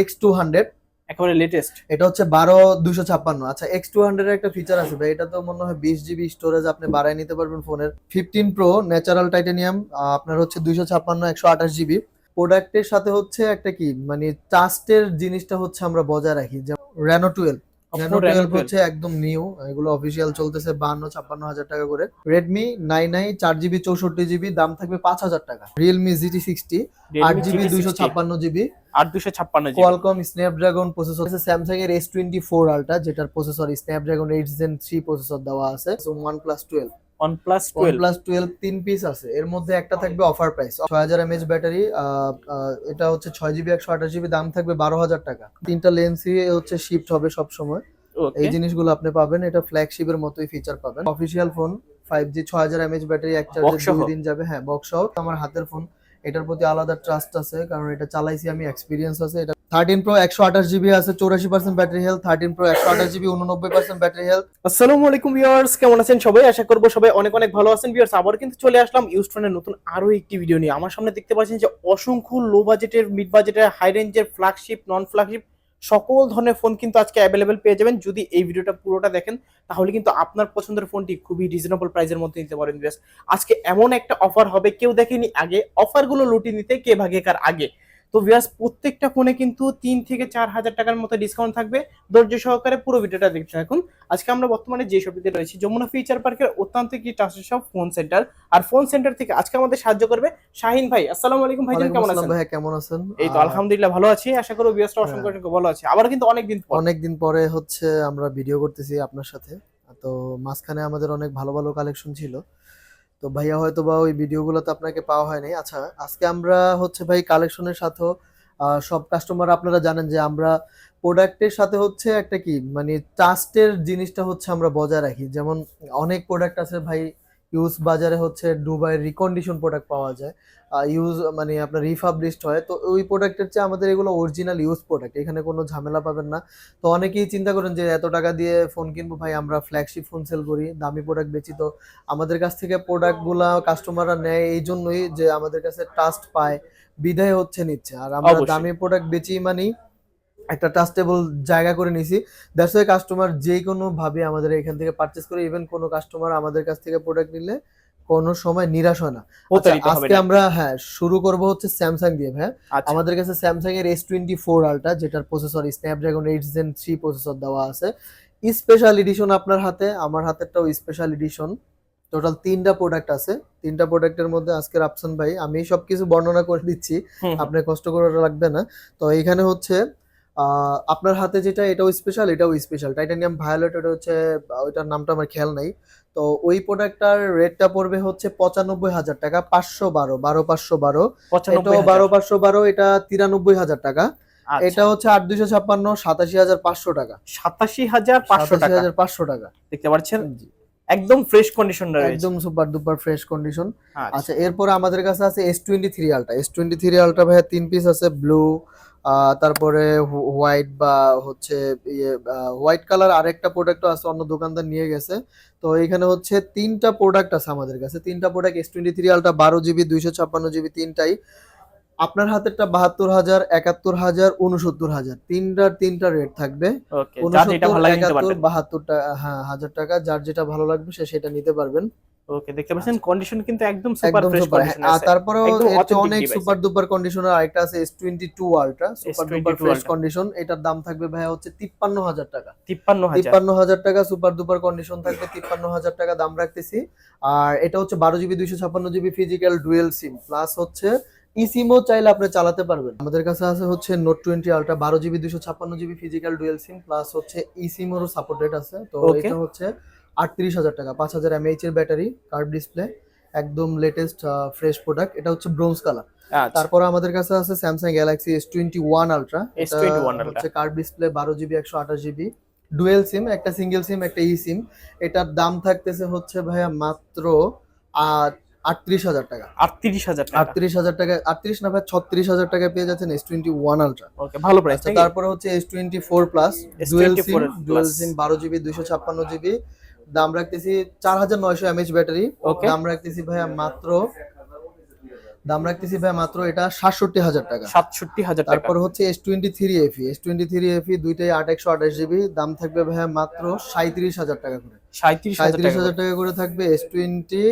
X two hundred একেবারে latest এটা হচ্ছে বারো দুশো ছাপ্পান্ন। আচ্ছা এক্স টু হান্ড্রেড একটা ফিচার আছে ভাই। এটা তো মনে হয় বিশ জিবি স্টোরেজ আপনি বাড়ায় নিতে পারবেন ফোনের। ফিফটিন প্রো ন্যাচারাল টাইটানিয়াম আপনার হচ্ছে দুইশো ছাপ্পান্ন একশো আঠাশ জিবি প্রোডাক্টের সাথে হচ্ছে একটা কি মানে ট্রাস্টের জিনিসটা হচ্ছে আমরা বজায় রাখি যেমন রেনো টুয়েলভ টুয়েলভ হচ্ছে একদম নিউ এগুলো অফিসিয়াল চলতেছে বান্ন ছাপ্পান্ন হাজার টাকা করে। রেডমি নাইন নাইন চার জিবি চৌষট্টি জিবি দাম থাকবে পাঁচ হাজার টাকা। রিয়েলমি জিটি সিক্সটি আট জিবি দুইশো ছাপ্পান্ন জিবি আর দুশো ছাপ্পান্ন কোয়ালকম স্ন্যাপড্রাগন প্রসেসর আছে স্যামসাং এর এস টোয়েন্টি ফোর আলট্রা যেটার processor Snapdragon eight gen three processor দেওয়া আছে OnePlus twelve one twelve plus twelve তিন পিস আছে। এর মধ্যে একটা থাকবে অফার প্রাইস 6000 mAh ব্যাটারি এটা হচ্ছে ছয় জিবি একশো আঠাশ জিবি দাম থাকবে বারো হাজার টাকা। তিনটা লেন্সই হচ্ছে শিফট হবে সব সময় এই জিনিসগুলো আপনি পাবেন। এটা ফ্ল্যাগশিপের মতোই ফিচার পাবেন। অফিসিয়াল ফোন ফাইভ জি ছয় হাজার এমএচ ব্যাটারি এক চার্জে দুই দিন যাবে। হ্যাঁ বক্স সহ। আমার হাতের ফোন এটার প্রতি আলাদা ট্রাস্ট আছে, কারণ এটা চালাইছি আমি এক্সপিরিয়েন্স আছে, এটা থার্টিন প্রো একশো আঠাশ জিবি আছে, চৌরাশি percent battery health thirteen pro একশো আঠাশ জিবি উননব্বই পার্সেন্ট ব্যাটারি হেলথ আসসালামু আলাইকুম ভিউয়ার্স কেমন আছেন সবাই? আশা করব সবাই অনেক অনেক ভালো আছেন। ভিউয়ার্স আবার কিন্তু চলে আসলাম ইউস্টনের নতুন আরও একটি ভিডিও নিয়ে। আমার সামনে দেখতে পাচ্ছেন যে অসংখ্য লো বাজেটের মিড বাজেটের হাই রেঞ্জের ফ্ল্যাগশিপ নন ফ্ল্যাগশিপ সকল ধরনের ফোন কিন্তু আজকে অ্যাভেলেবেল পেয়ে যাবেন। যদি এই ভিডিওটা পুরোটা দেখেন, তাহলে কিন্তু আপনার পছন্দের ফোনটি খুবই রিজনেবল প্রাইসের মধ্যে নিতে পারেন। আজকে এমন একটা অফার হবে, কেউ দেখেনি আগে। অফারগুলো লুটিয়ে নিতে কে ভাগে কার আগে? তো ভিউয়ার্স প্রত্যেকটা ফোনে কিন্তু তিন থেকে চার হাজার টাকার মতো ডিসকাউন্ট থাকবে। ধৈর্য সহকারে পুরো ভিডিওটা দেখতে থাকুন আজকে আমরা বর্তমানে যে শপিতে রয়েছি যমুনা ফিচার পার্কের অত্যন্ত কি সব ফোন সেন্টার আর ফোন সেন্টার থেকে আজকে আমাদের সাহায্য করবে শাহিন ভাই। আসসালামু আলাইকুম ভাইজান কেমন আছেন? ভাই কেমন আছেন? এই তো আলহামদুলিল্লাহ ভালো আছি। আশা করি বিয়াসটা অসংখ্য অসংখ্য ভালো আছে। আবার কিন্তু অনেকদিন পর। অনেকদিন পরে হচ্ছে আমরা ভিডিও করতেছি আপনার সাথে। তো মাঝখানে আমাদের অনেক ভালো ভালো কালেকশন ছিল। তো ভাইয়া হয়তো বা ওই ভিডিওগুলো তো আপনাকে পাওয়া হয়নি। আচ্ছা আজকে আমরা হচ্ছে ভাই কালেকশনের সাথেও সব কাস্টমার আপনারা জানেন যে আমরা প্রোডাক্টের সাথে হচ্ছে একটা কি মানে ট্রাস্টের জিনিসটা হচ্ছে আমরা বজায় রাখি। যেমন অনেক প্রোডাক্ট আছে ভাই ইউজ বাজারে হচ্ছে দুবাই রিকন্ডিশন প্রোডাক্ট পাওয়া যায়। ইউজ মানে আপনার রিফাবলিশড হয়। তো ওই প্রোডাক্টের চেয়ে আমাদের এগুলো অরিজিনাল ইউজ প্রোডাক্ট এখানে কোনো ঝামেলা পাবেন না। তো অনেকেই চিন্তা করেন যে এত টাকা দিয়ে ফোন কিনবো ভাই আমরা ফ্ল্যাগশিপ ফোন সেল করি দামি প্রোডাক্ট বেচি। তো আমাদের কাছ থেকে প্রোডাক্টগুলা কাস্টমাররা নেয় এই জন্যই যে আমাদের কাছে ট্রাস্ট পায় বিধায় হচ্ছে নিচ্ছে। আর আমরা দামি প্রোডাক্ট বেচি মানে একটা ট্রাস্টেবল জায়গা করে নিছি। দ্যাটস ওয়াই কাস্টমার যে কোনো ভাবে আমাদের এখান থেকে পারচেস করে ইভেন কোনো কাস্টমার আমাদের কাছ থেকে প্রোডাক্ট নিলে কোনো সময় নিরাশ হয় না। আচ্ছা, আজকে আমরা হ্যাঁ শুরু করব হচ্ছে স্যামসাং দিয়ে হ্যাঁ আমাদের কাছে স্যামসাং এর এস টোয়েন্টি ফোর আলট্রা যেটার processor Snapdragon eight gen three processor দেওয়া আছে। স্পেশাল এডিশন আপনার হাতে আমার হাতেরটাও স্পেশাল এডিশন টোটাল তিনটা প্রোডাক্ট আছে। তিনটা প্রোডাক্টের মধ্যে আজকের আফসান ভাই আমি সবকিছু বর্ণনা করে দিচ্ছি। আপনার কষ্ট করা লাগবে না। তো এখানে হচ্ছে আপনার হাতে যেটা এটাও স্পেশাল এটাও স্পেশাল টাইটানিয়াম ভায়োলেট ওটা হচ্ছে ওইটার নামটা আমার খেয়াল নাই। তো ওই প্রোডাক্টটার রেটটা পড়বে হচ্ছে পঁচানব্বই হাজার টাকা পাঁচশো বারো বারো পাঁচশো বারো। এটাও বারো পাঁচশো বারো এটা তিরানব্বই হাজার টাকা। আচ্ছা, এটা হচ্ছে আট দুইশো ছাপ্পান্ন সাতাশি হাজার পাঁচশো টাকা। সাতাশি হাজার পাঁচশো টাকা। হাজার পাঁচশো টাকা। দেখতে পাচ্ছেন? একদম ফ্রেশ কন্ডিশন একদম সুপার দুপার ফ্রেশ কন্ডিশন আচ্ছা। আচ্ছা এরপরে আমাদের কাছে আছে S twenty three ultra S twenty three ultra ভাইয়া তিন পিস আছে ব্লু তারপরে হোয়াইট বা হচ্ছে ইয়ে হোয়াইট কালার আরেকটা প্রোডাক্টও আছে অন্য দোকানদার নিয়ে গেছে। তো এখানে হচ্ছে তিনটা প্রোডাক্ট আছে আমাদের কাছে। তিনটা product S twenty three ultra বারো জিবি দুইশো ছাপ্পান্ন জিবি তিনটাই। আপনার হাতেরটা বাহাত্তর হাজার একাত্তর হাজার উনসত্তর হাজার। তিনটার তিনটা রেট থাকবে। বাহাত্তর হ্যাঁ হাজার টাকা। যার যেটা ভালো লাগবে সে সেটা নিতে পারবেন। ওকে দেখতে পাচ্ছেন কন্ডিশন কিন্তু একদম সুপার ফ্রেশ কন্ডিশন আর অনেক সুপার দুপার কন্ডিশনার আরেকটা আছে S twenty two ultra super duper fresh condition এটার দাম থাকবে ভাই হচ্ছে তিপ্পান্ন হাজার টাকা। টাকা সুপার দুপার কন্ডিশন থাকবে তিপ্পান্ন হাজার টাকা দাম রাখতেছি। আর এটা হচ্ছে বারো জিবি দুইশো ছাপ্পান্ন GB physical dual SIM plus হচ্ছে ই সিমও চাইলে আপনি চালাতে পারবেন। আমাদের কাছে আছে হচ্ছে নোট টোয়েন্টি আলট্রা বারো জিবি দুইশো ছাপ্পান্ন GB physical dual SIM plus হচ্ছে ই সিমও সাপোর্টেড আছে। তো এটা হচ্ছে আটত্রিশ হাজার টাকা পাঁচ হাজার এমএইচ এর ব্যাটারি কার্ভ ডিসপ্লে একদম লেটেস্ট ফ্রেশ প্রোডাক্ট এটা হচ্ছে ব্রোঞ্জ কালার আচ্ছা। তারপর আমাদের কাছে আছে Samsung Galaxy S twenty one ultra S21 হচ্ছে কার্ভ ডিসপ্লে বারো জিবি একশো আঠাশ জিবি। ডুয়েল সিম একটা সিঙ্গেল সিম একটা ই সিম এটার দাম থাকতেছে হচ্ছে ভাইয়া মাত্র আটত্রিশ হাজার টাকা। আটত্রিশ হাজার টাকা। আটত্রিশ হাজার টাকা আটত্রিশ না ভাই ছত্রিশ হাজার টাকা পেয়ে যাচ্ছেন S twenty one ultra okay ভালো প্রাইস আচ্ছা তারপরে হচ্ছে S twenty four plus dual SIM dual SIM বারো জিবি দুইশো ছাপ্পান্ন জিবি দাম রাখতেছি চার হাজার নয়শো এমএচ ব্যাটারি। দাম রাখতেছি ভাইয়া মাত্র দাম রাখতেছি ভাই মাত্র এটা সাতষট্টি হাজার টাকা। সাতষট্টি হাজার তারপর হচ্ছে S twenty three F E S twenty three F E দুইটাই আট একশো আঠাশ জিবি দাম থাকবে ভাইয়া মাত্র সাঁত্রিশ হাজার টাকা করে। সাঁত্রিশ হাজার টাকা করে। থাকবে S twenty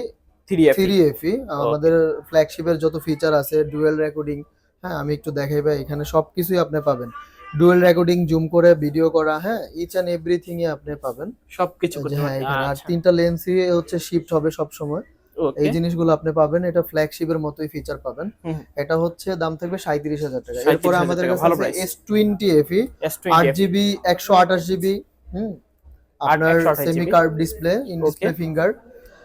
three F three F E আমাদের ফ্ল্যাগশিপের যত ফিচার আছে ডুয়েল রেকর্ডিং হ্যাঁ আমি একটু দেখাই ভাই এখানে সবকিছুই আপনি পাবেন। ডুয়েল রেকর্ডিং জুম করে ভিডিও করা হ্যাঁ ইচ অ্যান্ড এভরিথিং এ আপনি পাবেন। সবকিছু হ্যাঁ। এখানে আর আচ্ছা, তিনটা লেন্সই হচ্ছে শিফট হবে সব সময় এই জিনিসগুলো আপনি পাবেন এটা ফ্ল্যাগশিপের মতোই ফিচার পাবেন। এটা হচ্ছে দাম থাকবে সাঁত্রিশ হাজার টাকা। এরপরে আমাদের কাছে এস টোয়েন্টি এফি S20 আট জিবি একশো আঠাশ জিবি হুম আপনার semi curve display in display finger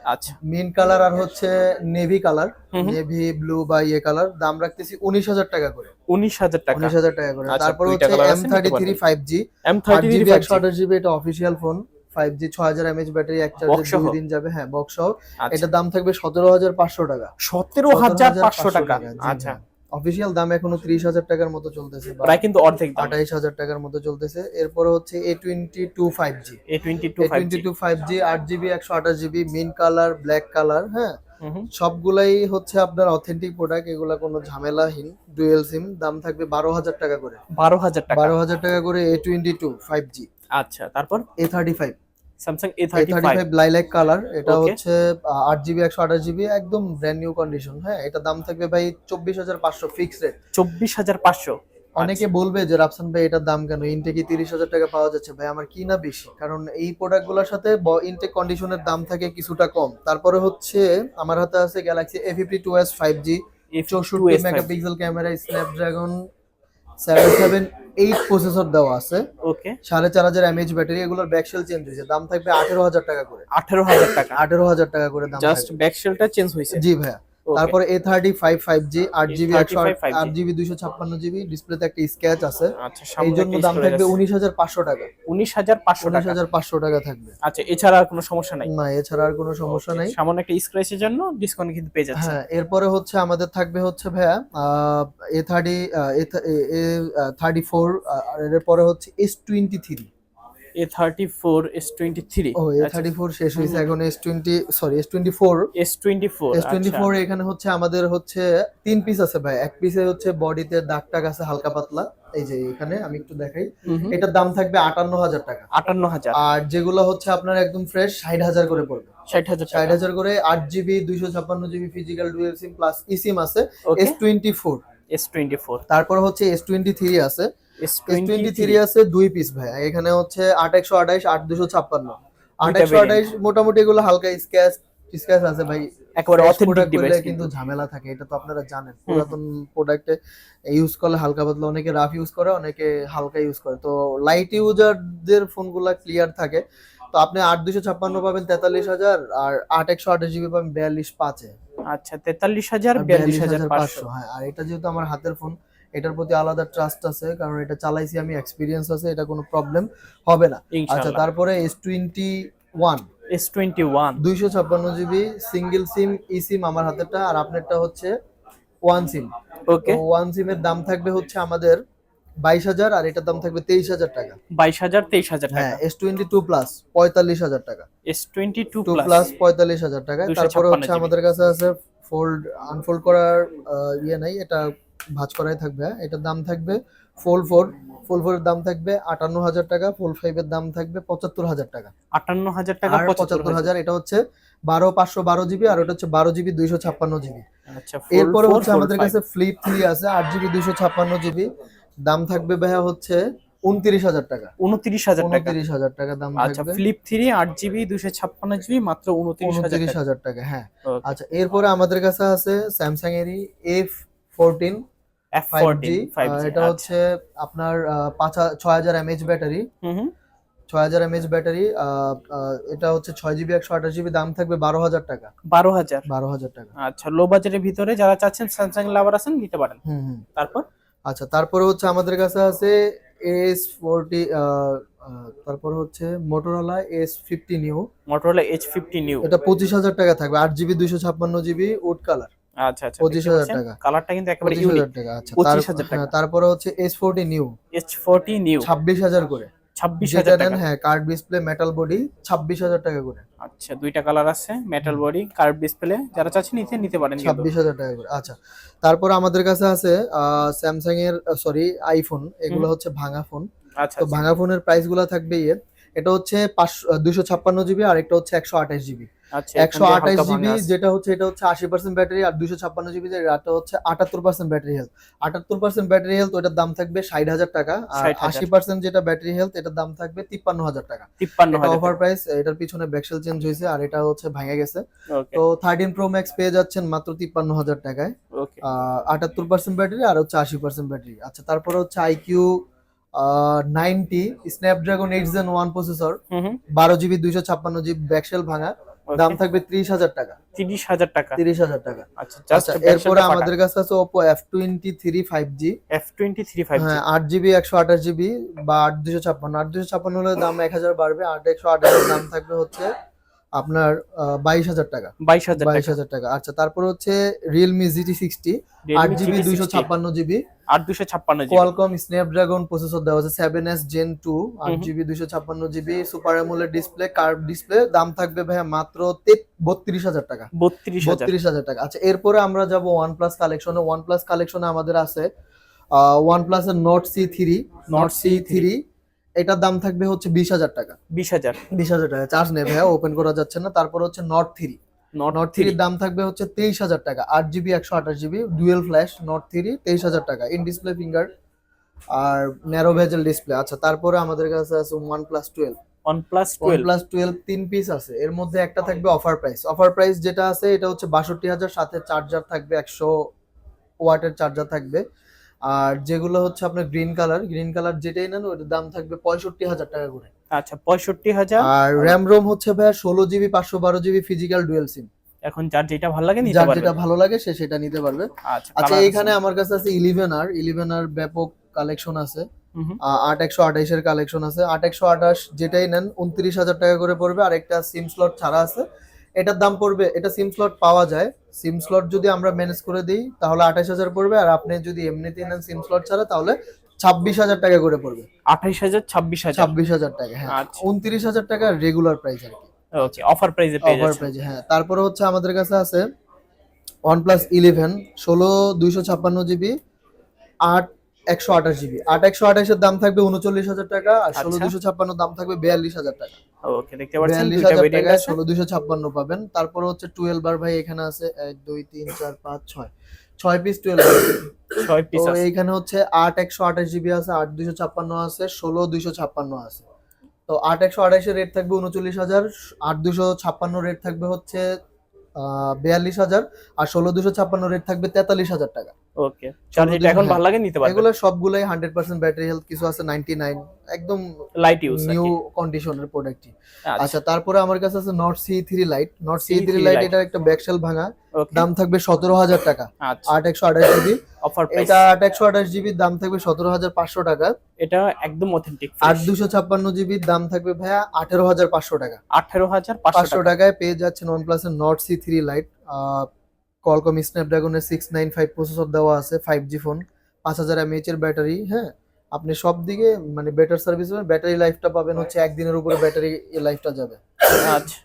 আচ্ছা। মেন কালার আর হচ্ছে নেভি কালার। নেভি ব্লু বা ইয়ে কালার দাম রাখতেছি উনিশ হাজার টাকা করে। উনিশ হাজার টাকা। উনিশ হাজার টাকা করে। আচ্ছা, তারপর হচ্ছে M thirty three five G M thirty GB একশো আঠাশ জিবি এটা অফিসিয়াল ফোন ফাইভ জি ছ হাজার এমএচ ব্যাটারি এক চার্জে দুই দিন যাবে। হ্যাঁ বক্স সহ। আচ্ছা। এটার দাম থাকবে সতেরো হাজার পাঁচশো টাকা। সতেরো হাজার পাঁচশো টাকা। আচ্ছা। হ্যাঁ। অফিসিয়াল দাম এখনও ত্রিশ হাজার টাকার মতো চলতেছে প্রায় কিন্তু অর্ধেক আঠাইশ হাজার টাকার মতো চলতেছে। এরপরে হচ্ছে A twenty two five G A twenty two twenty two five G আট জিবি একশো আঠাশ GB main colour black colour হ্যাঁ? সবগুলাই হচ্ছে আপনার অথেন্টিক প্রোডাক্ট এগুলা কোনো ঝামেলাহীন ডুয়েল সিম দাম থাকবে বারো হাজার টাকা করে। বারো হাজার টাকা। বারো হাজার টাকা করে A twenty two five G আচ্ছা তারপর? A thirty five Samsung A thirty five lilac colour এটা হচ্ছে আট জিবি একশো আঠাশ জিবি একদম ব্র্যান্ড নিউ কন্ডিশন হ্যাঁ? এটা দাম থাকবে ভাই চব্বিশ হাজার পাঁচশো ফিক্স রেট চব্বিশ হাজার পাঁচশো। অনেকে বলবে যে রাফসান ভাই এটার দাম কেন? ইনটেকে তিরিশ হাজার টাকা পাওয়া যাচ্ছে? ভাই আমার কি না বেশি? কারণ এই প্রোডাক্টগুলোর সাথে ইনটেক কন্ডিশনের দাম থাকে কিছুটা কম। তারপরে হচ্ছে আমার হাতে আছে Galaxy A fifty two S five G চৌষট্টি মেগাপিক্সেল ক্যামেরায় Snapdragon seven seven eight processor দেওয়া আছে। ওকে সাড়ে চার হাজার এমএইচ ব্যাটারি এগুলোর ব্যাকশেল চেঞ্জ হয়েছে। দাম থাকবে আঠেরো হাজার টাকা করে। আঠেরো হাজার টাকা। আঠেরো হাজার টাকা করে দাম জাস্ট। ব্যাকশেলটা চেঞ্জ হয়েছে? জি ভাইয়া. তারপরে A thirty five five G আট জিবি একশো আট জিবি দুইশো ছাপ্পান্ন জিবি ডিসপ্লেতে একটা স্ক্যাচ আছে। আচ্ছা এই জন্য দাম থাকবে উনিশ হাজার পাঁচশো টাকা। উনিশ হাজার পাঁচশো উনিশ হাজার পাঁচশো টাকা থাকবে। আচ্ছা এছাড়া আর কোনো সমস্যা নাই? না এছাড়া আর কোনো সমস্যা নাই। সামান্য একটা স্ক্র্যাচের জন্য ডিসকাউন্ট কিন্তু পেয়ে যাচ্ছে। হ্যাঁ এরপরে হচ্ছে আমাদের থাকবে হচ্ছে ভাইয়া A thirty A thirty four এরপরে হচ্ছে S twenty three A thirty four S twenty three O A thirty four শেষ হয়েছে এখন S twenty sorry S twenty four S twenty four S twenty four এখানে হচ্ছে আমাদের হচ্ছে তিন পিস আছে ভাই। এক পিসে হচ্ছে বডিতে দাগ টাগ আছে হালকা পাতলা। এই যে এখানে আমি একটু দেখাই। এটার দাম থাকবে আটান্ন হাজার টাকা। আটান্ন হাজার আর যেগুলো হচ্ছে আপনার একদম ফ্রেশ ষাট হাজার করে পড়বে। ষাট হাজার ষাট হাজার করে আট জিবি দুইশো ছাপ্পান্ন GB physical dual SIM plus eSIM আছে। S twenty four S twenty four তারপর হচ্ছে এস টোয়েন্টি থ্রি আছে। এস এস টোয়েন্টি থ্রি আছে দুই পিস ভাই। এখানে হচ্ছে আট একশো আঠাইশ আট দুশো ছাপ্পান্ন। আট একশো আঠাইশ মোটামুটি এগুলো হালকা স্ক্যাচ স্ক্যাচ আছে ভাই। একেবারে অথেন্টিক ডিভাইস কিন্তু কিন্তু। ঝামেলা থাকে এটা তো আপনারা জানেন। পুরাতন প্রোডাক্টে ইউজ করলে হালকা পাতলা অনেকে রাফ ইউজ করে অনেকে হালকা ইউজ করে। তো লাইট ইউজারদের ফোনগুলা ক্লিয়ার থাকে। তো আপনি আট দুশো ছাপ্পান্ন পাবেন তেতাল্লিশ হাজার আর আট একশো আঠাশ জিবি পাবেন বিয়াল্লিশ পাঁচে। আচ্ছা তেতাল্লিশ হাজার বিয়াল্লিশ হাজার পাঁচশো। হ্যাঁ। আর এটা যেহেতু আমার হাতের ফোন এটার প্রতি আলাদা ট্রাস্ট আছে কারণ এটা চালাইছি আমি এক্সপিরিয়েন্স আছে এটা কোনো প্রবলেম হবে না। আচ্ছা তারপরে S twenty one S twenty one দুইশো ছাপ্পান্ন জিবি সিঙ্গেল সিম ই সিম আমার হাতেরটা আর আপনারটা হচ্ছে ওয়ান সিম ওকে ওয়ান সিমের দাম থাকবে হচ্ছে আমাদের বাইশ হাজার আর এটার দাম থাকবে তেইশ হাজার টাকা। বাইশ হাজার তেইশ হাজার হ্যাঁ টাকা। এস টোয়েন্টি টু প্লাস পঁয়তাল্লিশ হাজার টাকা। এস টোয়েন্টি টু প্লাস পঁয়তাল্লিশ হাজার টাকা। তারপরে হচ্ছে আমাদের কাছে আছে ফোল্ড আনফোল্ড করার ইয়ে নাই এটা ভাঁজ করাই থাকবে হ্যাঁ। এটার দাম থাকবে ফোল ফোর ফোল ফোর এর দাম থাকবে আটান্ন হাজার টাকা ফোল ফাইভ এর দাম থাকবে পঁচাত্তর হাজার টাকা। আটান্ন হাজার টাকা পঁচাত্তর হাজার এটা হচ্ছে বারো পাঁচশো বারো জিবি আর ওটা হচ্ছে বারো জিবি দুইশো ছাপ্পান্ন জিবি। আচ্ছা এরপরে হচ্ছে আমাদের কাছে ফ্লিপ থ্রি আছে আট জিবি দুইশো ছাপ্পান্ন জিবি। দাম থাকবে ভাইয়া হচ্ছে উনত্রিশ হাজার টাকা। উনত্রিশ হাজার টাকা। উনত্রিশ হাজার টাকা দাম আচ্ছা ফ্লিপ থ্রি আট জিবি দুশো ছাপ্পান্ন জিবি মাত্র উনত্রিশ হাজার টাকা। হাজার টাকা হ্যাঁ। আচ্ছা এরপরে আমাদের কাছে আছে স্যামসাং এরই এফ ফোরটিন এটা হচ্ছে আপনার ছয় হাজার এমএইচ ব্যাটারি ছয় হাজার এমএইচ ব্যাটারি এটা হচ্ছে ছয় জিবি একশো আঠাশ জিবি দাম থাকবে বারো হাজার টাকা। বারো হাজার? বারো হাজার টাকা। আচ্ছা লো বাজেটের ভিতরে যারা চাচ্ছেন স্যামসাং লাভার আছেন নিতে পারেন। তারপর? আচ্ছা তারপরে হচ্ছে আমাদের কাছে আছে এস ফোরটি তারপর হচ্ছে Motorola S fifty new Motorola H fifty new এটা পঁচিশ হাজার টাকা থাকবে আট জিবি দুইশো ছাপ্পান্ন জিবি উড কালার আচ্ছা আচ্ছা 25,000 টাকা। কালারটা কিন্তু একেবারে ইউনিক টাকা আচ্ছা 25,000 টাকা। হ্যাঁ, তারপরে হচ্ছে নিউ নিউ করে। টাকা। হ্যাঁ কার্ড ডিসপ্লে মেটাল বডি ছাব্বিশ হাজার টাকা করে। আচ্ছা দুইটা কালার আছে মেটাল বডি কার্ভ ডিসপ্লে যারা চাচ্ছেন নিতে নিতে পারেন কিন্তু। ছাব্বিশ হাজার টাকা করে আচ্ছা। তারপর আমাদের কাছে আছে স্যামসাং এর সরি আইফোন এগুলো হচ্ছে ভাঙা ফোন আচ্ছা তো আচ্ছা। ভাঙা ফোনের প্রাইসগুলো থাকবে ইয়ে। এটা হচ্ছে পাঁচশো দুশো ছাপ্পান্ন জিবি আর একটা হচ্ছে একশো আঠাশ জিবি একশো এখান আঠাশ জিবি যেটা হচ্ছে এটা হচ্ছে আশি পার্সেন্ট ব্যাটারি আর দুশো ছাপ্পান্ন জিবি যেটা হচ্ছে আটাত্তর পার্সেন্ট ব্যাটারি হেলথ আটাত্তর পার্সেন্ট ব্যাটারি হেলথ ওটার দাম থাকবে ষাট হাজার টাকা আর আশি পার্সেন্ট যেটা ব্যাটারি হেলথ এটার দাম থাকবে তিপ্পান্ন হাজার টাকা। তিপ্পান্ন অফার প্রাইস এটার পিছনে ব্যাকসেল চেঞ্জ হয়েছে আর এটা হচ্ছে ভাঙা গেছে। তো থার্টিন প্রো ম্যাক্স পেয়ে যাচ্ছেন মাত্র তিপ্পান্ন হাজার টাকায়। আটাত্তর পার্সেন্ট ব্যাটারি আর হচ্ছে আশি পার্সেন্ট ব্যাটারি আচ্ছা তারপরে হচ্ছে iQOO ninety Snapdragon eight gen one processor বারো জিবি দুইশো ছাপ্পান্ন জিবি ব্যাকসেল ভাঙা। দাম থাকবে ত্রিশ হাজার টাকা। তিরিশ হাজার টাকা। তিরিশ হাজার টাকা। আচ্ছা জাস্ট আচ্ছা এরপরে আমাদের কাছে আছে Oppo F twenty three five G F twenty three five G আট জিবি একশো আঠাশ জিবি বা আট দুশো ছাপ্পান্ন। আট দুশো ছাপ্পান্ন হলে দাম এক হাজার বাড়বে আট একশো আঠাশের দাম থাকবে হচ্ছে আপনার বাইশ হাজার টাকা। বাইশ হাজার বাইশ টাকা হাজার টাকা। আচ্ছা তারপর হচ্ছে রিয়েলমি জিটি সিক্সটি আট জিবি দুইশো ছাপ্পান্ন জিবি আট দুশো ছাপ্পান্ন কোয়ালকম স্ন্যাপড্রাগন প্রসেসর দেওয়া আছে সেভেন এস জেন টু আট জিবি দুইশো ছাপ্পান্ন GB super AMOLED display curve display দাম থাকবে ভাইয়া মাত্র বত্রিশ হাজার টাকা। বত্রিশ বত্রিশ হাজার টাকা। আচ্ছা এরপরে আমরা যাব ওয়ান প্লাস কালেকশনে ওয়ান প্লাস কালেকশনে আমাদের আছে ওয়ান প্লাস এর Nord C three Nord C three এটার দাম থাকবে হচ্ছে বিশ হাজার টাকা। বিশ হাজার। বিশ হাজার টাকা। চার্জ নেই ভাইয়া ওপেন করা যাচ্ছে না। তারপর হচ্ছে নট থ্রি নট থ্রির দাম থাকবে হচ্ছে তেইশ হাজার টাকা। আট জিবি একশো আঠাশ GB dual flash Nord three তেইশ হাজার টাকা। ইন ডিসপ্লে ফিঙ্গার আর ন্যারো ভেজেল ডিসপ্লে আচ্ছা তারপরে আমাদের কাছে আছে OnePlus twelve one twelve plus twelve তিন পিস আছে। এর মধ্যে একটা থাকবে অফার প্রাইস অফার প্রাইস যেটা আছে এটা হচ্ছে বাষট্টি হাজার সাথে চার্জার থাকবে একশো ওয়াটের চার্জার থাকবে। আর যেগুলো হচ্ছে আপনার গ্রিন কালার গ্রিন কালার যেটাই নেন ওটার দাম থাকবে পঁয়ষট্টি হাজার টাকা করে। আচ্ছা পঁয়ষট্টি হাজার আর র্যাম রোম হচ্ছে ভাইয়া ষোলো জিবি পাঁচশো বারো জিবি ফিজিক্যাল ডুয়েল সিম এখন যার যেটা ভালো লাগে নিতে যার পারবে। যেটা ভালো লাগে সে সেটা নিতে পারবে। আচ্ছা আচ্ছা আছে। আমার কাছে আছে ইলেভেন আর ইলেভেন আর ব্যাপক কালেকশন আছে। আট একশো আঠাইশের কালেকশন আছে। আট একশো আঠাশ যেটাই নেন উনত্রিশ হাজার টাকা করে পড়বে। আর একটা সিম স্লট ছাড়া আছে। এটার দাম পড়বে এটা সিম স্লট পাওয়া যায়। সিম স্লট যদি আমরা ম্যানেজ করে দিই তাহলে আঠাশ হাজার পড়বে। আর আপনি যদি এমনিতে নেন সিম স্লট ছাড়া তাহলে ছাব্বিশ হাজার টাকা করে পড়বে। আঠাইশ হাজার ছাব্বিশ হাজার? ছাব্বিশ হাজার টাকা হ্যাঁ। আচ্ছা। উনত্রিশ হাজার টাকা রেগুলার প্রাইস আর কি। অফার প্রাইসে অফার প্রাইস হ্যাঁ। তারপরে হচ্ছে আমাদের কাছে আছে ওয়ানপ্লাস ইলেভেন ষোলো দুইশো ছাপ্পান্ন জিবি আট একশো আঠাশ জিবি আট একশো আঠাশের দাম থাকবে উনচল্লিশ হাজার টাকা আর ষোলো আচ্ছা। দুইশো ছাপ্পান্ন দাম থাকবে বিয়াল্লিশ হাজার টাকা। ওকে দেখতে পাচ্ছেন হাজার ভেরিয়েন্ট আছে। ষোলো দুইশো ছাপ্পান্ন পাবেন। তারপরে হচ্ছে টুয়েলভ বার ভাই এখানে আছে এক দুই তিন চার পাঁচ ছয়। ছয় পিস টুয়েলভ ছয় পিস তো এইখানে হচ্ছে আট একশো আঠাশ জিবি আছে আট দুইশো ছাপ্পান্ন আছে ষোলো দুইশো ছাপ্পান্ন আছে। তো আট একশো আঠাশের রেট থাকবে উনচল্লিশ হাজার আট দুশো ছাপ্পান্ন রেট থাকবে হচ্ছে বিয়াল্লিশ হাজার আর ষোলো দুশো ছাপ্পান্ন রেট থাকবে তেতাল্লিশ হাজার টাকা। ওকে যেটা এখন। ভালো লাগে নিতে পারবে এগুলো সবগুলোই হান্ড্রেড পার্সেন্ট ব্যাটারি হেলথ কিছু আছে নাইনটি নাইন একদম লাইট ইউজ নিউ কন্ডিশনের প্রোডাক্টই আচ্ছা। তারপরে আমার কাছে আছে Nord C three lite Nord C C3 three lite এটা একটা ব্যাকশেল ভাঙা। দাম থাকবে সতেরো হাজার টাকা। আচ্ছা। আট একশো আঠাশ জিবি অফার প্রাইস এটা আট একশো আঠাশ জিবির দাম থাকবে সতেরো হাজার পাঁচশো টাকা। এটা একদম অথেন্টিক আট দুশো ছাপ্পান্ন জিবির দাম থাকবে ভাইয়া আঠেরো হাজার পাঁচশো টাকা। আঠারো হাজার পাঁচশো পাঁচশো টাকায় পেয়ে যাচ্ছেন ওয়ানপ্লাস এর Nord C three Lite Qualcomm স্ন্যাপড্রাগনের six nine five processor দেওয়া আছে ফাইভ জি ফোন পাঁচ হাজার এমএইচ এর ব্যাটারি হ্যাঁ? আপনি সব দিকে মানে বেটার সার্ভিস পাবেন ব্যাটারি লাইফটা পাবেন হচ্ছে একদিনের উপরে ব্যাটারি লাইফটা যাবে। আচ্ছা।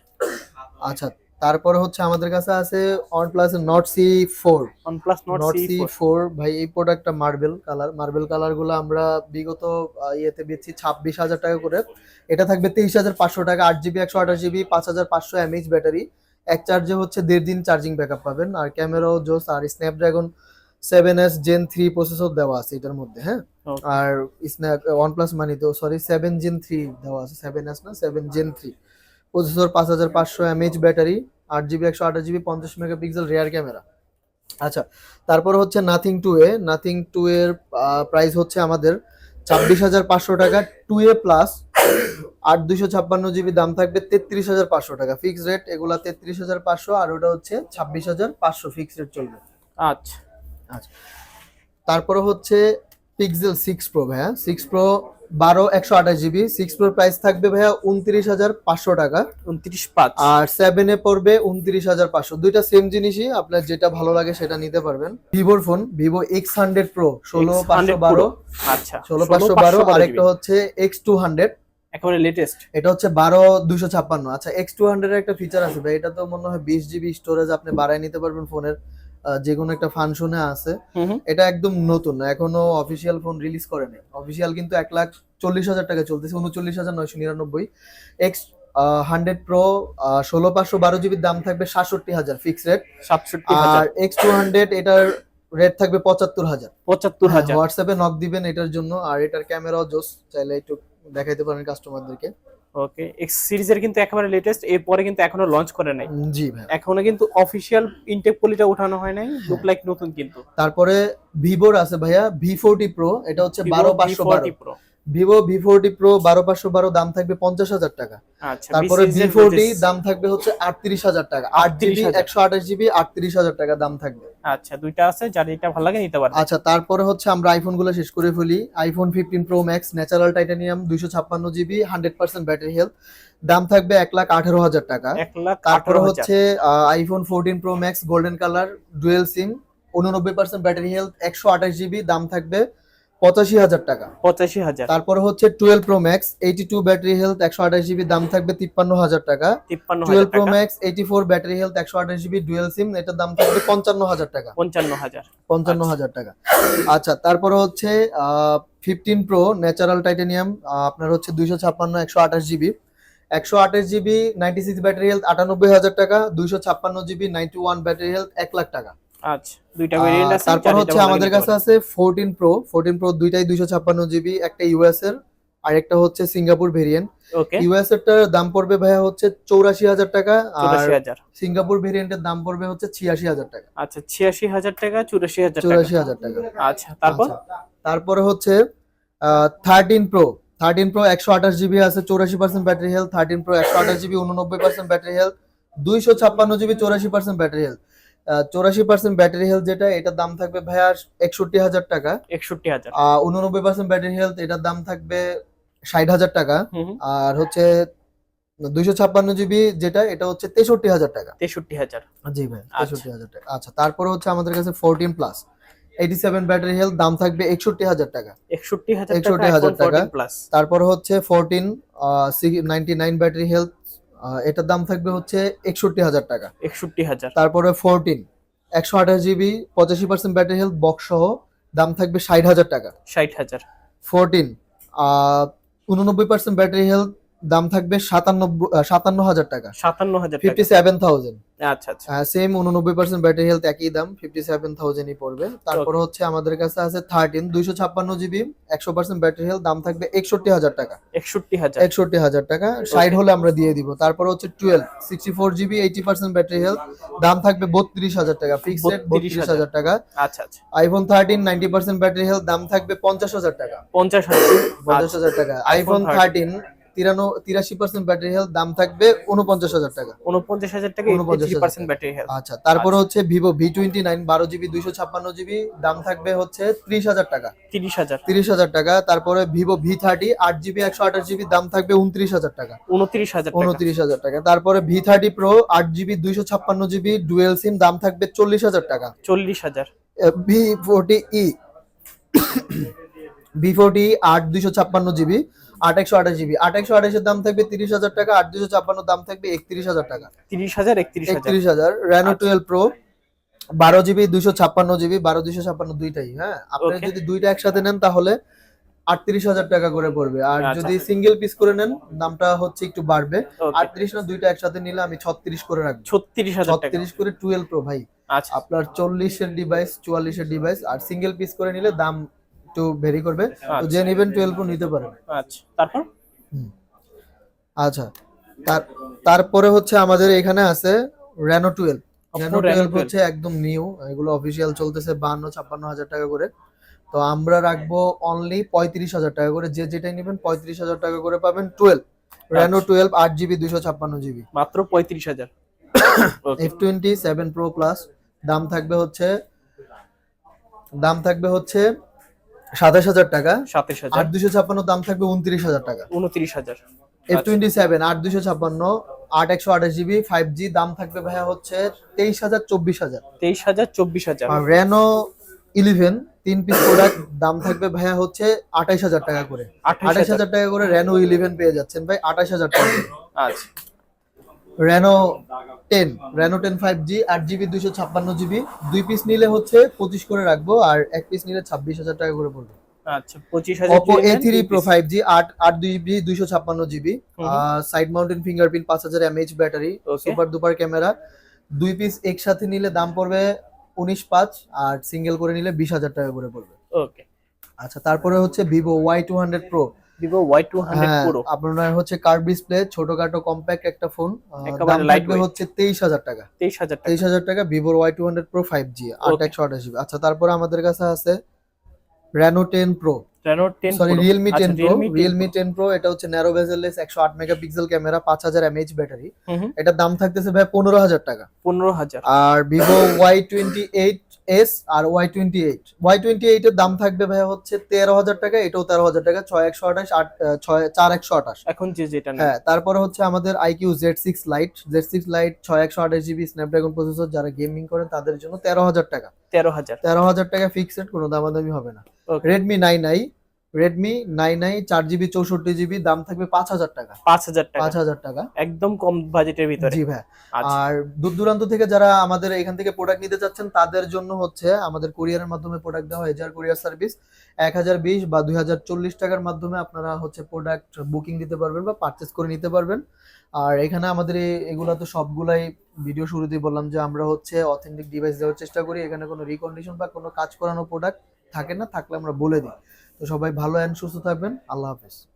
আচ্ছা তারপরে হচ্ছে আমাদের কাছে আছে OnePlus Nord C four OnePlus Nord Nord C C4 four ভাই এই প্রোডাক্টটা মার্বেল কালার মার্বেল কালারগুলো আমরা বিগত ইয়েতে বেচছি ছাব্বিশ হাজার টাকা করে। এটা থাকবে তেইশ হাজার পাঁচশো টাকা আট জিবি একশো আঠাশ জিবি পাঁচ হাজার পাঁচশো এমএইচ ব্যাটারি এক চার্জে হচ্ছে দেড় দিন চার্জিং ব্যাকআপ পাবেন। আর ক্যামেরাও জোস আর Snapdragon seven S gen three processor দেওয়া আছে এটার মধ্যে হ্যাঁ? আর স্ন্যাপ ওয়ানপ্লাস মানি তো সরি সেভেন জেন থ্রি দেওয়া আছে সেভেন এস না সেভেন জেন থ্রি প্রসেসর পাঁচ হাজার পাঁচশো এমএইচ ব্যাটারি আট জিবি একশো আঠাশ জিবি পঞ্চাশ মেগাপিক্সেল রেয়ার ক্যামেরা আচ্ছা তারপর হচ্ছে Nothing two A Nothing two এর প্রাইস হচ্ছে আমাদের ছাব্বিশ হাজার পাঁচশো টাকা টু এ প্লাস আট দুশো ছাপ্পান্ন জিবি দাম থাকবে তেত্রিশ হাজার পাঁচশো টাকা। ফিক্স রেট এগুলা তেত্রিশ হাজার পাঁচশো আর ওটা হচ্ছে ছাব্বিশ হাজার পাঁচশো ফিক্স রেট চলবে। আচ্ছা। তারপরে হচ্ছে পিক্সেল সিক্স প্রো ভাইয়া। সিক্স প্রো বারো একশো আঠাশ জিবি। সিক্স প্রোর প্রাইস থাকবে ভাইয়া উনত্রিশ হাজার পাঁচশো টাকা। উনত্রিশ পাঁচ। আর সেভেন এ পড়বে উনত্রিশ হাজার পাঁচশো। দুইটা সেম জিনিসই আপনার যেটা ভালো লাগে সেটা নিতে পারবেন। ভিভোর phone Vivo X hundred Pro ষোলো পাঁচশো বারো। আচ্ছা। ষোলো পাঁচশো বারো। আরেকটা হচ্ছে এক্স টু হান্ড্রেড একেবারে লেটেস্ট এটা হচ্ছে বারো দুশো ছাপ্পান্ন। আচ্ছা এক্স টু হান্ড্রেড একটা ফিচার আছে ভাই এটা তো মনে হয় বিশ জিবি স্টোরেজ আপনি বাড়ায় নিতে পারবেন ফোনের যে কোনো একটা ফাংশনে আছে। এটা একদম নতুন এখনও অফিসিয়াল ফোন রিলিজ করেনি অফিসিয়াল কিন্তু এক লাখ চল্লিশ হাজার টাকা চলতেছে উনচল্লিশ হাজার নয়শো নিরানব্বই। এক্স হান্ড্রেড প্রো ষোলো পাঁচশো বারো জিবির দাম থাকবে সাতষট্টি হাজার ফিক্স রেট সাতষট্টি আর এক্স টু হান্ড্রেড এটার রেট থাকবে পঁচাত্তর হাজার। পঁচাত্তর হাজার। হোয়াটসঅ্যাপে নক দিবেন এটার জন্য আর এটার ক্যামেরাও জোস চাইলে একটু দেখাইতে পারেন কাস্টমারদেরকে ওকে এক্স সিরিজের কিন্তু একেবারে লেটেস্ট এর পরে কিন্তু এখনও লঞ্চ করে নাই। জি ভাই। এখনও কিন্তু অফিশিয়াল ইনটেক পলিটা ওঠানো হয় নাই লুক লাইক নতুন কিন্তু। তারপরে ভিভোর আছে ভাইয়া ভি ফোরটি প্রো এটা হচ্ছে বারো পাঁচশো বারো। Pro Vivo V forty Pro বারো পাঁচশো বারো দাম থাকবে পঞ্চাশ হাজার টাকা। আচ্ছা তারপরে ভি ফোরটি দাম থাকবে হচ্ছে আটত্রিশ হাজার টাকা। আট জিবি একশো আঠাশ জিবি আটত্রিশ হাজার টাকা দাম থাকবে। আচ্ছা দুইটা আছে যার যেটা ভালো লাগে নিতে পারবে আচ্ছা তারপরে হচ্ছে আমরা আইফোনগুলো শেষ করে ফেলি। IPhone fifteen Pro Max natural titanium দুইশো ছাপ্পান্ন GB hundred percent battery health দাম থাকবে এক লাখ আঠারো হাজার টাকা। তারপরে হচ্ছে iPhone fourteen Pro Max golden colour dual SIM উননব্বই পার্সেন্ট ব্যাটারি হেলথ একশো আঠাশ জিবি দাম থাকবে পঁচাশি হাজার টাকা। পঁচাশি হাজার। তারপরে হচ্ছে twelve Pro Max eighty two battery health একশো আঠাশ জিবি দাম থাকবে তিপ্পান্ন হাজার টাকা। তিপ্পান্ন twelve Pro Max eighty four battery health একশো আঠাশ জিবি ডুয়েল সিম এটার দাম থাকবে পঞ্চান্ন হাজার টাকা। পঞ্চান্ন হাজার। পঞ্চান্ন হাজার টাকা। আচ্ছা তারপরে হচ্ছে ফিফটিন প্রো ন্যাচারাল টাইটানিয়াম আপনার হচ্ছে দুইশো ছাপ্পান্ন একশো আঠাশ জিবি। একশো আঠাশ GB ninety six battery health আটানব্বই হাজার টাকা। দুইশো ছাপ্পান্ন GB ninety one battery health এক লাখ টাকা। আচ্ছা দুইটা ভেরিয়েন্ট আছে তারপর হচ্ছে আমাদের কাছে আছে ফোরটিন প্রো ফোরটিন প্রো দুইটাই দুইশো ছাপ্পান্ন জিবি একটা ইউএস এর আরেকটা হচ্ছে সিঙ্গাপুর ভেরিয়েন্ট ওকে ইউএস এরটার দাম পড়বে ভাইয়া হচ্ছে চৌরাশি হাজার টাকা আর সিঙ্গাপুর ভেরিয়েন্টের দাম পড়বে হচ্ছে ছিয়াশি হাজার টাকা। আচ্ছা ছিয়াশি হাজার টাকা চুরাশি হাজার টাকা। চৌরাশি হাজার টাকা। আচ্ছা তারপর? আচ্ছা, তারপরে হচ্ছে থার্টিন প্রো থার্টিন প্রো একশো আঠাশ জিবি আছে চৌরাশি percent battery health thirteen Pro একশো আঠাশ জিবি উননব্বই পার্সেন্ট ব্যাটারি হেলথ দুইশো ছাপ্পান্ন জিবি চৌরাশি পার্সেন্ট ব্যাটারি হেলথ চৌরাশি পার্সেন্ট ব্যাটারি হেলথ যেটা এটার দাম থাকবে ভাইয়া একষট্টি হাজার টাকা। একষট্টি হাজার। উননব্বই পার্সেন্ট ব্যাটারি হেলথ এটার দাম থাকবে ষাট হাজার টাকা। আর হচ্ছে দুইশো ছাপ্পান্ন জিবি যেটা এটা হচ্ছে তেষট্টি হাজার টাকা। তেষট্টি হাজার। জি ভাই আচ্ছা। তেষট্টি হাজার টাকা। আচ্ছা তারপরে হচ্ছে আমাদের কাছে fourteen plus. Eighty seven battery health দাম থাকবে একষট্টি হাজার টাকা। একষট্টি হাজার 61,000 টাকা। তারপরে হচ্ছে fourteen ninety nine battery health এটার দাম থাকবে হচ্ছে একষট্টি হাজার টাকা। একষট্টি হাজার। তারপরে ফোরটিন একশো আঠাশ জিবি পঁচাশি পার্সেন্ট ব্যাটারি হেলথ বক্স সহ দাম থাকবে ষাট হাজার টাকা। ষাট হাজার। ফোরটিন উননব্বই পার্সেন্ট ব্যাটারি হেলথ দাম থাকবে সাতান্নব্বই সাতান্ন হাজার টাকা। সাতান্ন হাজার ফিফটি সেভেন থাউজেন্ড। আচ্ছা আচ্ছা। সেম উননব্বই পার্সেন্ট ব্যাটারি হেলথ একই দাম ফিফটি সেভেন থাউজেন্ডই পড়বে। তারপর হচ্ছে আমাদের কাছে আছে থার্টিন দুইশো ছাপ্পান্ন জিবি একশো পার্সেন্ট ব্যাটারি হেলথ দাম থাকবে একষট্টি হাজার টাকা। একষট্টি হাজার। একষট্টি হাজার টাকা। সাইড হলে আমরা দিয়ে দিব। তারপর হচ্ছে twelve sixty four GB eighty percent battery health দাম থাকবে বত্রিশ হাজার টাকা। ফিক্স রেট বত্রিশ হাজার। টাকা। আচ্ছা আচ্ছা। IPhone thirteen ninety percent battery health দাম থাকবে পঞ্চাশ হাজার টাকা। পঞ্চাশ হাজার। পঞ্চাশ হাজার টাকা। আইফোন থার্টিন তিরানো তিরাশি পার্সেন্ট ব্যাটারি হেলথ দাম থাকবে উনপঞ্চাশ হাজার টাকা। উনপঞ্চাশ হাজার টাকা 49,000 এইটি পার্সেন্ট ব্যাটারি হেলথ আচ্ছা তারপরে হচ্ছে ভিভো ভি টোয়েন্টি নাইন বারো জিবি দুইশো ছাপ্পান্ন জিবি দাম থাকবে হচ্ছে ত্রিশ হাজার টাকা। তিরিশ হাজার। তিরিশ হাজার টাকা তারপরে ভিভো ভি থার্টি আট জিবি একশো আঠাশ জিবি দাম থাকবে উনত্রিশ হাজার টাকা। উনত্রিশ হাজার উনত্রিশ হাজার টাকা তারপরে ভি থার্টি প্রো আট জিবি দুইশো ছাপ্পান্ন জিবি ডুয়েল সিম দাম থাকবে চল্লিশ হাজার টাকা। চল্লিশ হাজার। V forty E V forty আট দুইশো ছাপ্পান্ন জিবি আট একশো আঠাশ জিবি। আট একশো আঠাশের দাম থাকবে তিরিশ হাজার টাকা আট দুইশো ছাপ্পান্ন দাম থাকবে একত্রিশ হাজার টাকা। তিরিশ হাজার একত্রিশ হাজার। আচ্ছা। টুয়েলভ প্রো বারো জিবি দুইশো ছাপ্পান্ন জিবি বারো দুইশো ছাপ্পান্ন দুইটাই হ্যাঁ? আপনি যদি দুইটা একসাথে নেন তাহলে আটত্রিশ হাজার টাকা করে পড়বে। আর আচ্ছা। যদি সিঙ্গেল পিস করে নেন দামটা হচ্ছে একটু বাড়বে। আটত্রিশ না দুইটা একসাথে নিলে আমি ছত্রিশ করে রাখব। ছত্রিশ ছত্রিশ করে টুয়েলভ প্রো ভাই। আচ্ছা। আপনার চল্লিশের ডিভাইস চুয়াল্লিশের ডিভাইস আর সিঙ্গেল পিস করে নিলে দাম একটু ভেরি করবে তো। যে নেবেন টুয়েলভ প্রো নিতে পারেন আচ্ছা তারপর? আচ্ছা তার তারপরে হচ্ছে আমাদের এখানে আছে রেনো টুয়েলভ রেনো টুয়েলভ 12 হচ্ছে একদম নিউ এগুলো অফিসিয়াল চলতেছে বান্ন ছাপ্পান্ন হাজার টাকা করে। তো আমরা রাখব অনলি পঁয়ত্রিশ হাজার টাকা করে। যে যেটাই নেবেন পঁয়ত্রিশ হাজার টাকা করে পাবেন টুয়েলভ রেনো। টুয়েলভ আট জিবি দুশো ছাপ্পান্ন জিবি মাত্র পঁয়ত্রিশ হাজার। F twenty seven Pro plus দাম থাকবে হচ্ছে দাম থাকবে হচ্ছে সাতাশ হাজার টাকা। সাতাশ হাজার। আট দুশো ছাপ্পান্ন দাম থাকবে উনত্রিশ হাজার টাকা। উনত্রিশ হাজার। এফ টোয়েন্টি সেভেন আট দুশো ছাপ্পান্ন আট একশো আঠাশ জিবি ফাইভ জি দাম থাকবে ভাইয়া হচ্ছে তেইশ হাজার চব্বিশ হাজার। তেইশ হাজার চব্বিশ হাজার। আর রেনো ইলেভেন তিন পিস প্রোডাক্ট দাম থাকবে ভাইয়া হচ্ছে আঠাইশ হাজার টাকা করে। আঠাশ আঠাইশ হাজার টাকা করে রেনো ইলেভেন পেয়ে যাচ্ছেন ভাই আঠাইশ হাজার টাকা। আচ্ছা। Reno ten Reno ten five G আট জিবি দুইশো ছাপ্পান্ন জিবি দুই পিস নিলে হচ্ছে পঁচিশ করে রাখব আর এক পিস নিলে ছাব্বিশ হাজার টাকা করে পড়বে। আচ্ছা পঁচিশ হাজার Oppo A3 Pro 5G আট আট জিবি দুইশো ছাপ্পান্ন জিবি সাইড মাউন্টেন ফিঙ্গারপ্রিন্ট পাঁচ হাজার mAh battery super duper camera দুই পিস একসাথে নিলে দাম পড়বে উনিশ পাঁচ আর সিঙ্গেল করে নিলে বিশ হাজার টাকা করে পড়বে। ওকে আচ্ছা তারপরে হচ্ছে Vivo Y two hundred Pro Vivo Y two hundred হ্যাঁ আপনার হচ্ছে কার্ভ ডিসপ্লে? ছোটখাটো কম্প্যাক্ট একটা ফোন দাম থাকবে হচ্ছে তেইশ হাজার টাকা। তেইশ হাজার টাকা। তেইশ হাজার টাকা ভিভোর Y two hundred Pro five G আট Okay. একশো আঠাশ জিবি আচ্ছা তারপরে আমাদের কাছে আছে Reno ten Pro Reno ten sorry আচ্ছা, Realme 10 রিয়েলমি টেন প্রো এটা হচ্ছে ন্যারো বেজেললেস একশো আট মেগাপিক্সেল ক্যামেরা পাঁচ হাজার এমএইচ ব্যাটারি এটার দাম থাকতেছে ভাই পনেরো হাজার টাকা। পনেরো হাজার। আর Vivo Y twenty eight S আর Y twenty eight Y twenty eight এর দাম থাকবে ভাই হচ্ছে তেরো হাজার টাকা এটাও তেরো হাজার টাকা ছয় একশো আঠাশ আট ছয় চার একশো আঠাশ। এখন যে যেটা হ্যাঁ তারপরে হচ্ছে আমাদের iQOO Z six lite Z six lite ছয় একশো আঠাশ জিবি স্ন্যাপড্রাগন প্রসেসর যারা গেমিং করেন তাদের জন্য তেরো হাজার টাকা। তেরো হাজার। তেরো হাজার টাকা ফিক্সড কোনো দামাদামি হবে না। Redmi nine I Redmi nine I চার জিবি চৌষট্টি জিবি দাম থাকবে পাঁচ হাজার টাকা। পাঁচ হাজার টাকা। পাঁচ হাজার টাকা। একদম কম বাজেটের ভিতরে। জি ভাই। আচ্ছা। আর দূর দূরান্ত থেকে যারা আমাদের এখান থেকে প্রোডাক্ট নিতে চাচ্ছেন তাদের জন্য হচ্ছে আমাদের কুরিয়ারের মাধ্যমে প্রোডাক্ট দেওয়া হয়। এজার কুরিয়ার সার্ভিস এক হাজার বিশ বা দুই হাজার চল্লিশ টাকার মাধ্যমে আপনারা হচ্ছে প্রোডাক্ট বুকিং দিতে পারবেন বা পারচেস করে নিতে পারবেন। আর এখানে আমাদের এগুলা তো সবগুলাই ভিডিও শুরুতেই বললাম যে আমরা হচ্ছে অথেন্টিক ডিভাইস দেওয়ার চেষ্টা করি। এখানে কোনো রিকন্ডিশন বা কোনো কাজ করানো প্রোডাক্ট থাকে না থাকলে আমরা বলে দিই। সবাই ভালো অ্যান্ড সুস্থ থাকবেন। আল্লাহ হাফেজ।